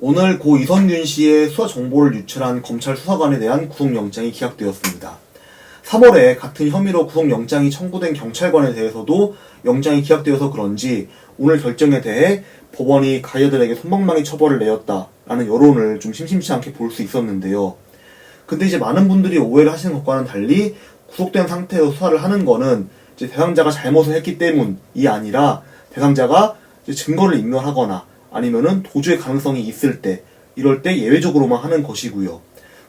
오늘 고 이선균 씨의 수사 정보를 유출한 검찰 수사관에 대한 구속영장이 기각되었습니다. 3월에 같은 혐의로 구속영장이 청구된 경찰관에 대해서도 영장이 기각되어서 그런지 오늘 결정에 대해 법원이 가해자들에게 손방망이 처벌을 내렸다라는 여론을 좀 심심치 않게 볼 수 있었는데요. 근데 이제 많은 분들이 오해를 하시는 것과는 달리 구속된 상태에서 수사를 하는 거는 이제 대상자가 잘못을 했기 때문이 아니라 대상자가 증거를 인멸하거나 아니면은 도주의 가능성이 있을 때 이럴 때 예외적으로만 하는 것이고요.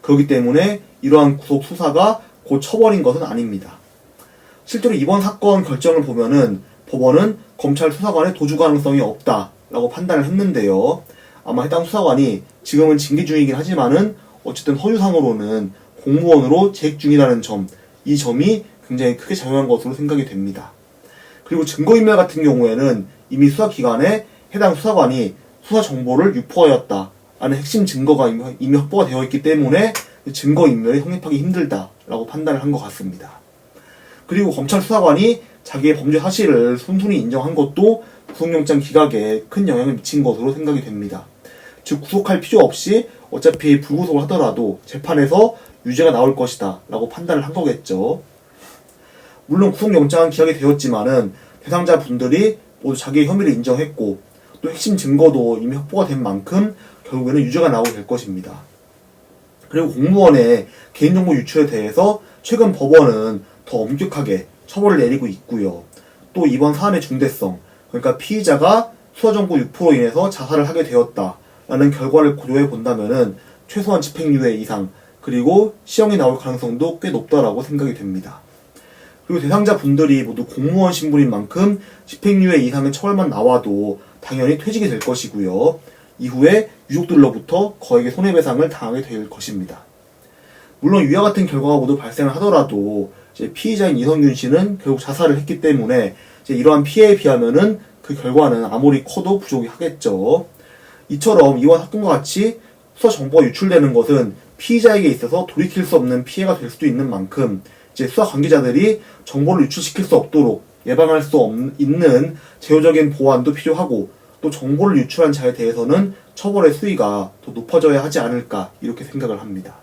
그렇기 때문에 이러한 구속 수사가 곧 처벌인 것은 아닙니다. 실제로 이번 사건 결정을 보면은 법원은 검찰 수사관의 도주 가능성이 없다라고 판단을 했는데요. 아마 해당 수사관이 지금은 징계 중이긴 하지만은 어쨌든 허유상으로는 공무원으로 재직 중이라는 점, 이 점이 굉장히 크게 작용한 것으로 생각이 됩니다. 그리고 증거인멸 같은 경우에는 이미 수사기관에 해당 수사관이 수사 정보를 유포하였다 라는 핵심 증거가 이미, 확보가 되어 있기 때문에 증거인멸이 성립하기 힘들다라고 판단을 한 것 같습니다. 그리고 검찰 수사관이 자기의 범죄 사실을 순순히 인정한 것도 구속영장 기각에 큰 영향을 미친 것으로 생각이 됩니다. 즉 구속할 필요 없이 어차피 불구속을 하더라도 재판에서 유죄가 나올 것이다 라고 판단을 한 거겠죠. 물론 구속영장은 기각이 되었지만은 대상자 분들이 모두 자기의 혐의를 인정했고 또 핵심 증거도 이미 확보가 된 만큼 결국에는 유죄가 나오게 될 것입니다. 그리고 공무원의 개인정보 유출에 대해서 최근 법원은 더 엄격하게 처벌을 내리고 있고요. 또 이번 사안의 중대성, 그러니까 피의자가 수사정보 유포로 인해서 자살을 하게 되었다라는 결과를 고려해 본다면은 최소한 집행유예 이상 그리고 시형이 나올 가능성도 꽤 높다라고 생각이 됩니다. 그리고 대상자 분들이 모두 공무원 신분인 만큼 집행유예 이상의 처벌만 나와도 당연히 퇴직이 될 것이고요. 이후에 유족들로부터 거액의 손해배상을 당하게 될 것입니다. 물론 위와 같은 결과가 모두 발생을 하더라도 피의자인 이성균 씨는 결국 자살을 했기 때문에 이러한 피해에 비하면은 그 결과는 아무리 커도 부족이 하겠죠. 이처럼 이와 사건과 같이 수사 정보가 유출되는 것은 피의자에게 있어서 돌이킬 수 없는 피해가 될 수도 있는 만큼 이제 수사 관계자들이 정보를 유출시킬 수 없도록 예방할 수 없, 있는 제도적인 보완도 필요하고 또 정보를 유출한 자에 대해서는 처벌의 수위가 더 높아져야 하지 않을까 이렇게 생각을 합니다.